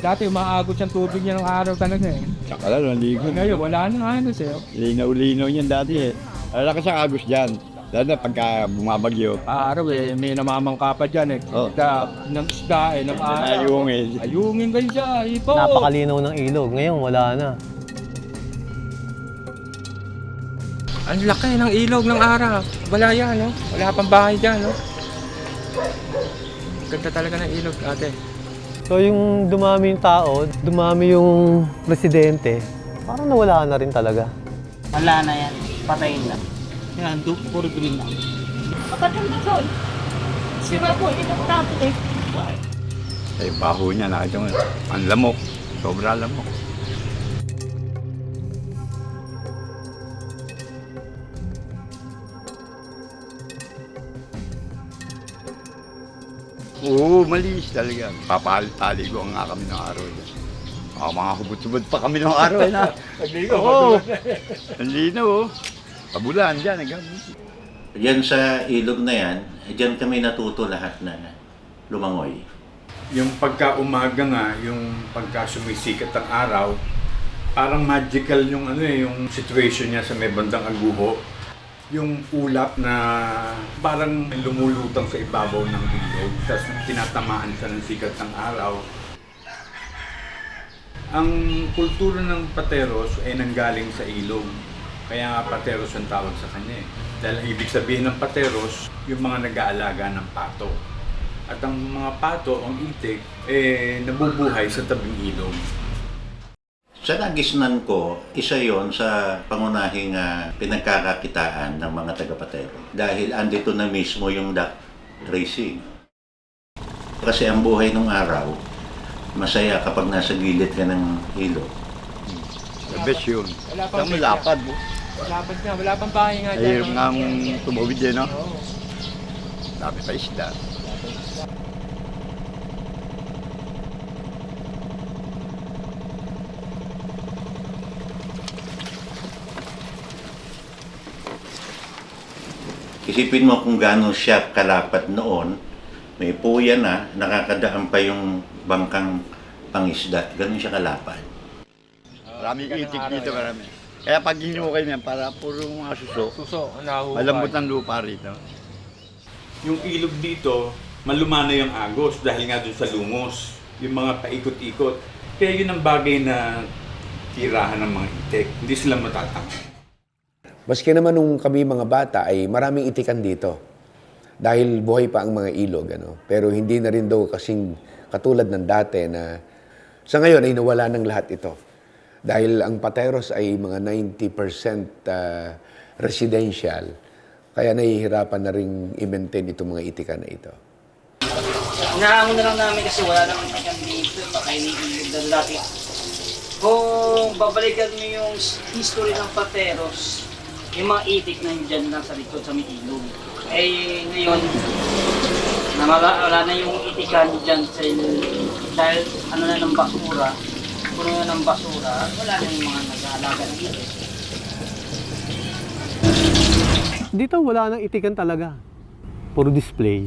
Dati umaagot siyang tubig niya ng araw talaga eh. Tsaka lang, naligo. Ngayon, wala na ano sa'yo. Linaw-linaw yan dati eh. Alakas ang agos dyan. Lalo na pagka bumabagyo. Araw eh, may namamangka pa dyan eh. Oh. Isda, ng isda eh, ng araw. Ayung eh. Ayungin kayo siya, ipo. Napakalinaw ng ilog. Ngayon, wala na. Ang laki ng ilog ng araw. Wala yan, no? Wala pang bahay dyan, no? Ganda talaga ng ilog, ate. So yung dumami yung tao, dumami yung presidente, parang nawala na rin talaga. Wala na yan. Patayin na. Yan, du- puro green na. Kapatid na doon. Sira po, importante eh. Ay, baho niya, nakita mo. Ang lamok. Sobra lamok. Oo, malis talaga. Papalitali ko nga kami ng araw yan. Ah, mga hubot-hubot pa kami ng araw na. Oo. Ang linaw, oh. Kabulan dyan, hanggang. Yan sa ilog na yan, diyan kami natuto lahat na lumangoy. Yung pagka umaga nga, yung pagka sumisikat ang araw, parang magical yung ano eh, yung situation niya sa may bandang aguho. Yung ulap na parang lumulutang sa ibabaw ng ilog, tapos tinatamaan siya ng sikat ng araw. Ang kultura ng Pateros ay nanggaling sa ilog. Kaya nga Pateros ang tawag sa kanya eh. Dahil ang ibig sabihin ng Pateros, yung mga nag-aalaga ng pato. At ang mga pato, ang itik, eh, nabubuhay sa tabing ilog. Sa nagisnan ko, isa yon sa pangunahing ah, pinagkakakitaan ng mga taga-patero. Dahil andito na mismo yung duck racing. Kasi ang buhay ng araw, masaya kapag nasa gilid ka ng ilog. The best yun. Wala pang Saan mo lapad mo? Lapad nga, wala pang bahay nga dyan. Ayun nga ang tumawid din, no? Oo. Dami pa isda. Isipin mo kung gaano siya kalapat noon, may puya na, nakakadaan pa yung bangkang pangisda. Ganun siya kalapad. Maraming itik dito, marami. Kaya pag hinukay mo yan, para puro mga suso, Suso, nahuhukay. malambot ang lupa rito. Yung ilog dito, malumana yung agos dahil nga doon sa lumos. Yung mga paikot-ikot. Kaya yun ang bagay na tirahan ng mga itik. Hindi sila matatangkay. Maski naman nung kami mga bata ay maraming itikan dito. Dahil buhay pa ang mga ilog. Ano? Pero hindi na rin daw kasing katulad ng dati na sa ngayon ay nawala ng lahat ito. Dahil ang Pateros ay mga 90% ah, residential. Kaya nahihirapan na rin i-maintain itong mga itikan na ito. Inahamon na lang namin kasi wala naman ikan dito. Baka iniilog na dati. Kung babalikan mo yung history ng Pateros, yung mga itik na dyan lang sa likod sa may ilog. Eh, ngayon, namala, wala na yung itikan dyan sa dahil ano na ng basura, puno na ng basura, wala na yung mga nag-aalaga ng itik. Dito wala nang itikan talaga. Puro display.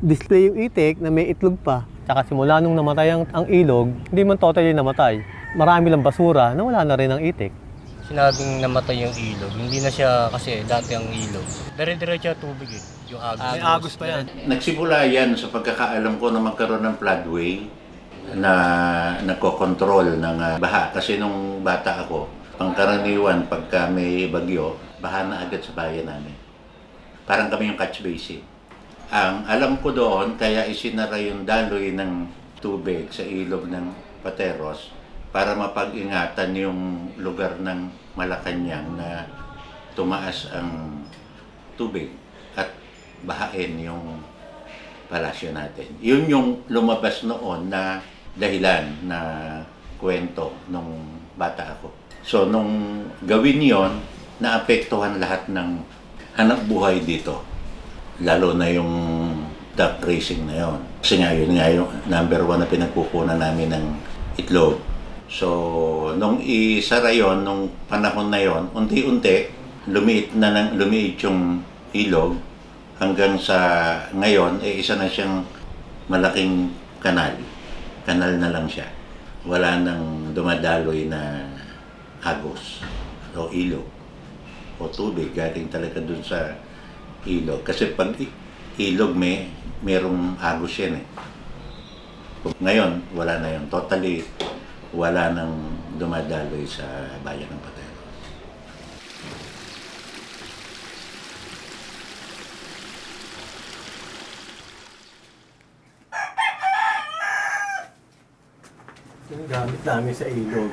Display yung itik na may itlog pa. Tsaka simula nung namatay ang, ang ilog, hindi man totally namatay. Marami lang basura na wala na rin ang itik. Sinabing namatay yung ilog. Hindi na siya kasi dati ang ilog. Dire-diretso tubig eh. Yung agos. May agos pa yan. Nagsimula yan sa pagkakaalam ko na magkaroon ng floodway na nagkokontrol ng ah, baha. Kasi nung bata ako, pangkaraniwan pagka may bagyo, baha na agad sa bayan namin. Parang kami yung catch basin. Ang alam ko doon, kaya isinara yung daloy ng tubig sa ilog ng Pateros para mapag-ingatan yung lugar ng Malacanang na tumaas ang tubig at bahain yung palasyo natin. Yun yung lumabas noon na dahilan na kwento nung bata ako. So nung gawin yon naapektuhan lahat ng hanap buhay dito. Lalo na yung duck racing na yon. Kasi nga yun nga yung number one na pinagkukunan namin ng itlog. So, nung isara yon, nung panahon na yon, unti-unti, lumiit na ng, lumiit yung ilog hanggang sa ngayon, eh, isa na siyang malaking kanal. kanal na lang siya. Wala nang dumadaloy na agos o ilog o tubig galing talaga dun sa ilog. Kasi pag ilog may merong agos yan eh. Ngayon, wala na yun. Totally, wala nang dumadaloy sa bayan ng Patero. Yung gamit namin sa ilog.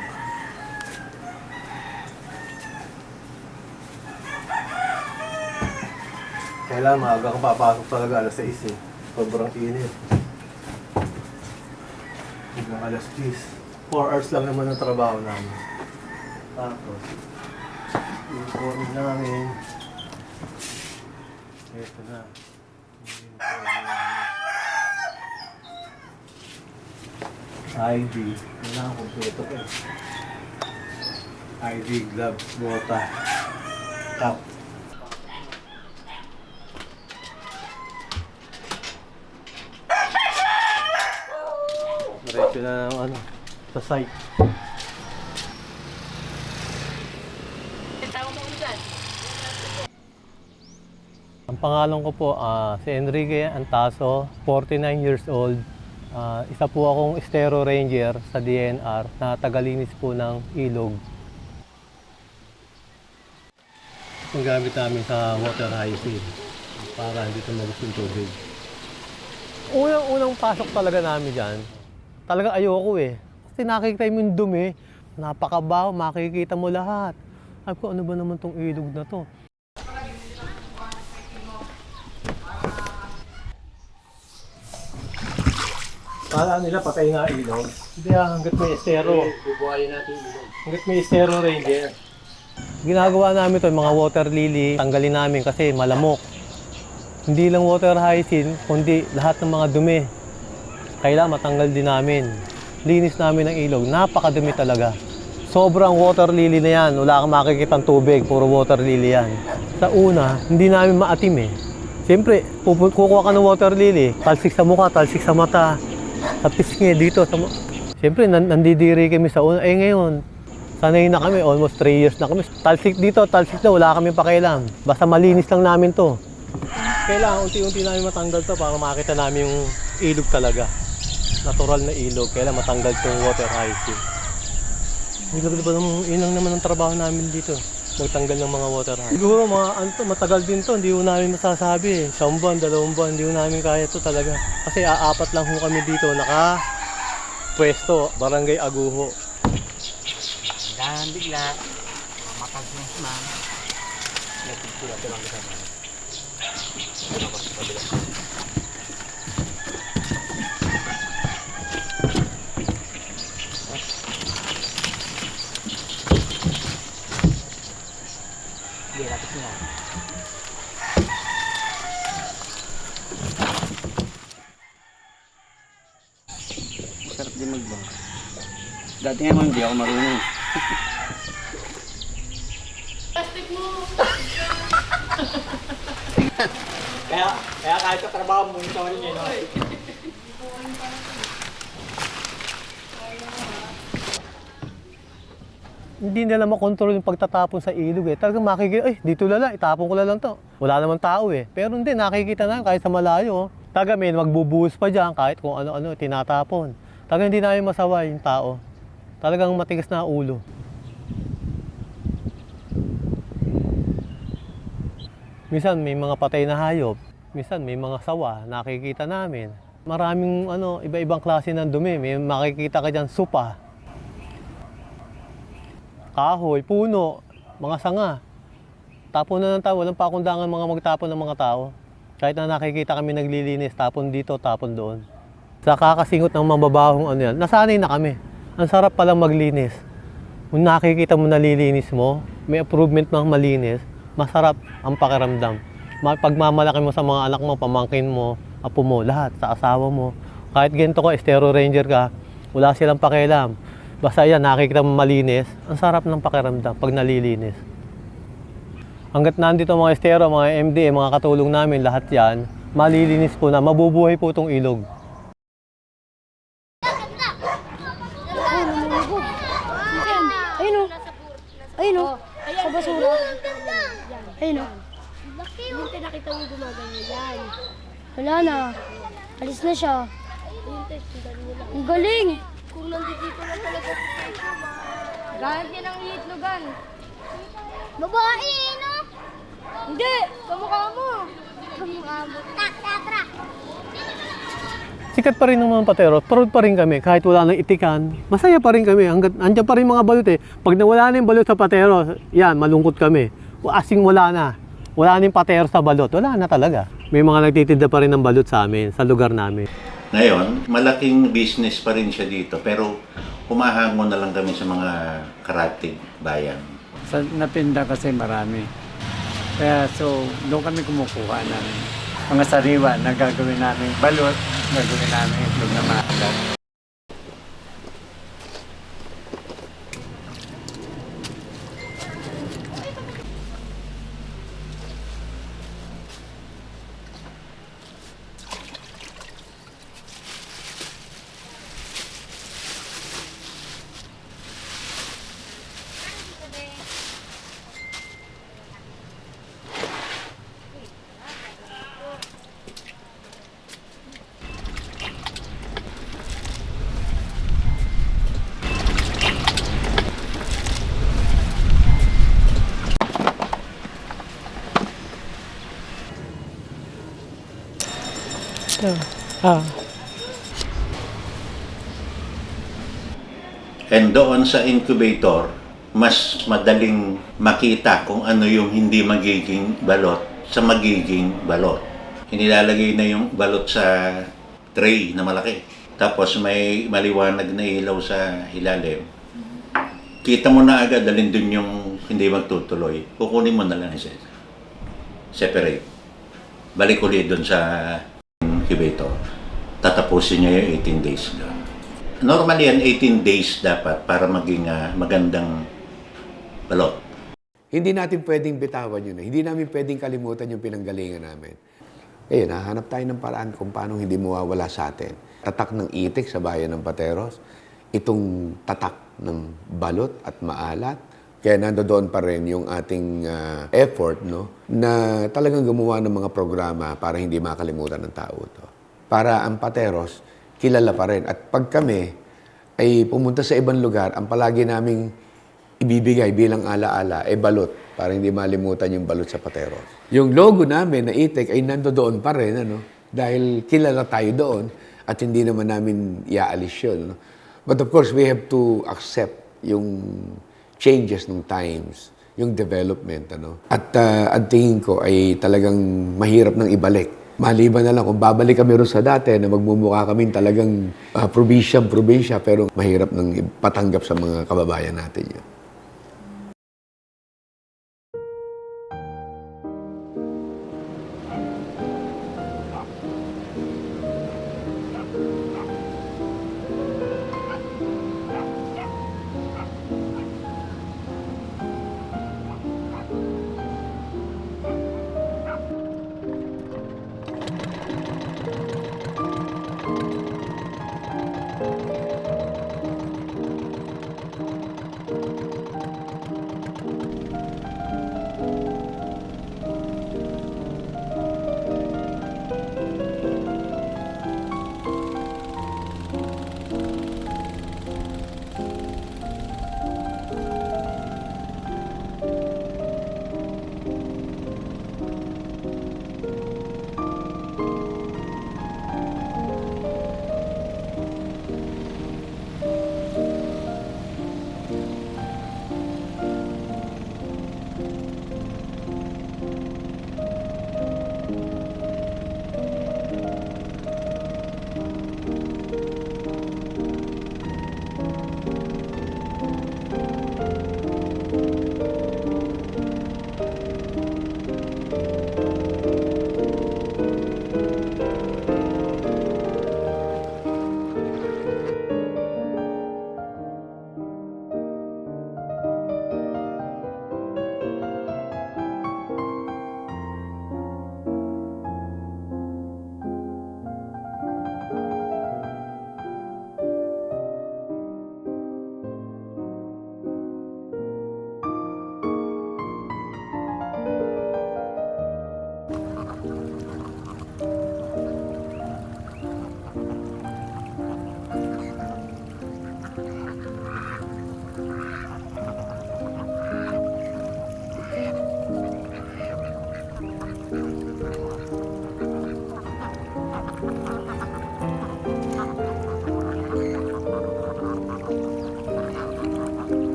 Kailangan maaga kang papasok talaga alas 6 eh. Sobrang init. Hanggang alas 10. 4 hours lang naman ang trabaho namin. Tapos, uniform namin. Ito na. Yung namin. ID. Kailangan kompleto ka eh. ID, gloves, bota, cap. Diretso na ng ano, sa site. Ang pangalan ko po, ah, si Enrique Antaso, 49 years old. Ah, isa po akong Estero Ranger sa DNR na tagalinis po ng ilog. Ang gamit namin sa water hygiene para hindi tumagos yung tubig. Unang-unang pasok talaga namin dyan, talaga ayoko eh. Kasi nakikita mo yung dumi, napakabaho, makikita mo lahat. Sabi ko, ano ba naman tong ilog na to? Kala nila patay nga ilog. Hindi ah, hanggat may estero. Bubuhayin natin ilog. Hanggat may estero ranger. Ginagawa namin to mga water lily, tanggalin namin kasi malamok. Hindi lang water hyacinth, kundi lahat ng mga dumi. Kailangan matanggal din namin. Linis namin ng ilog, napakadumi talaga. Sobrang water lily na yan, wala kang makikita tubig, puro water lily yan. Sa una, hindi namin maatim eh. Siyempre, kukuha ka ng water lily, talsik sa mukha, talsik sa mata, sa pisngi dito. Sa Siyempre, nan- nandidiri kami sa una. Eh ngayon, sanay na kami, almost 3 years na kami. Talsik dito, talsik na, wala kami pakialam. Basta malinis lang namin to. Kailangan unti-unti namin matanggal to para makita namin yung ilog talaga. Natural na ilog, kailangan matanggal tong water hygiene. Ilog ba naman, yun lang naman ang trabaho namin dito. Magtanggal ng mga water hygiene. Siguro mga anto, matagal din to, hindi ko namin masasabi. eh. Isang buwan, dalawang buwan, hindi ko namin kaya to talaga. Kasi aapat lang ho kami dito, naka pwesto, barangay Aguho. Dahan bigla. Mamatag mo si ma'am. Nagpipula ko lang kita ma'am. Hindi, lapit mo lang. Sarap din magbang. Dati nga man, hindi ako marunong. Plastic mo. Kaya, kaya kahit sa trabaho mo, ito rin yun. Hindi nila makontrol yung pagtatapon sa ilog eh. Talagang makikita, ay, dito na lang, itapon ko lang to. Wala naman tao eh. Pero hindi, nakikita na kahit sa malayo. Taga may magbubuhos pa dyan kahit kung ano-ano tinatapon. Talagang hindi namin masawa yung tao. Talagang matigas na ulo. Minsan may mga patay na hayop, minsan may mga sawa, nakikita namin. Maraming ano, iba-ibang klase ng dumi. May makikita ka dyan, supa, kahoy, puno, mga sanga. Tapon na ng tao, walang pakundangan mga magtapon ng mga tao. Kahit na nakikita kami naglilinis, tapon dito, tapon doon. Sa kakasingot ng mababahong ano yan, nasanay na kami. Ang sarap palang maglinis. Kung nakikita mo nalilinis mo, may improvement ng malinis, masarap ang pakiramdam. Ma- Pagmamalaki mo sa mga anak mo, pamangkin mo, apo mo, lahat, sa asawa mo. Kahit ganito ka, estero ranger ka, wala silang pakialam. Basta yan, nakikita mo malinis, ang sarap ng pakiramdam pag nalilinis. Hanggat nandito mga estero, mga MD, mga katulong namin, lahat yan, malilinis po na, mabubuhay po itong ilog. Ayun o. Ayun o. Sa basura. Ayun o. Yung pinakita mo gumaganyan yan. Wala na. Alis na siya. Ang galing. Kung nandito na talaga si Keiko, Gahan niya ng iitlogan. Babae, no? Hindi. Kamukha mo. Kamukha mo. Tak, tak, tak. Sikat pa rin ng mga patero, proud pa rin kami kahit wala nang itikan. Masaya pa rin kami, hanggat andyan pa rin mga balot eh. Pag nawala na yung balot sa patero, yan, malungkot kami. Asing wala na. Wala na yung patero sa balot, wala na talaga. May mga nagtitinda pa rin ng balot sa amin, sa lugar namin. Ngayon, malaking business pa rin siya dito pero humahango na lang kami sa mga karatig bayan. Sa napinda kasi marami. Kaya so, doon kami kumukuha ng mga sariwa na gagawin namin balot, gagawin namin itlog na maalat. And doon sa incubator, mas madaling makita kung ano yung hindi magiging balot sa magiging balot. Inilalagay na yung balot sa tray na malaki. Tapos may maliwanag na ilaw sa ilalim. Kita mo na agad dalhin dun yung hindi magtutuloy. Kukunin mo na lang isa. Separate. Balik ulit dun sa incubator. Tatapusin niya yung 18 days doon. Normally yan 18 days dapat para maging ah, magandang balot. Hindi natin pwedeng bitawan yun. eh. Hindi namin pwedeng kalimutan yung pinanggalingan namin. Ngayon, nahanap tayo ng paraan kung paano hindi mawawala sa atin. Tatak ng itik sa bayan ng Pateros, itong tatak ng balot at maalat. Kaya nandoon pa rin yung ating ah, effort no, na talagang gumawa ng mga programa para hindi makalimutan ng tao to. Para ang Pateros, kilala pa rin. At pag kami ay pumunta sa ibang lugar, ang palagi naming ibibigay bilang alaala ay balot para hindi malimutan yung balot sa Pateros. Yung logo namin na itik ay nandoon pa rin ano, dahil kilala tayo doon at hindi naman namin iaalis yun. No? But of course, we have to accept yung changes ng times, yung development. Ano? At uh, ang tingin ko ay talagang mahirap nang ibalik. Maliban na lang kung babalik kami rin sa dati na magmumukha kami talagang uh, probinsya-probinsya pero mahirap nang patanggap sa mga kababayan natin yun.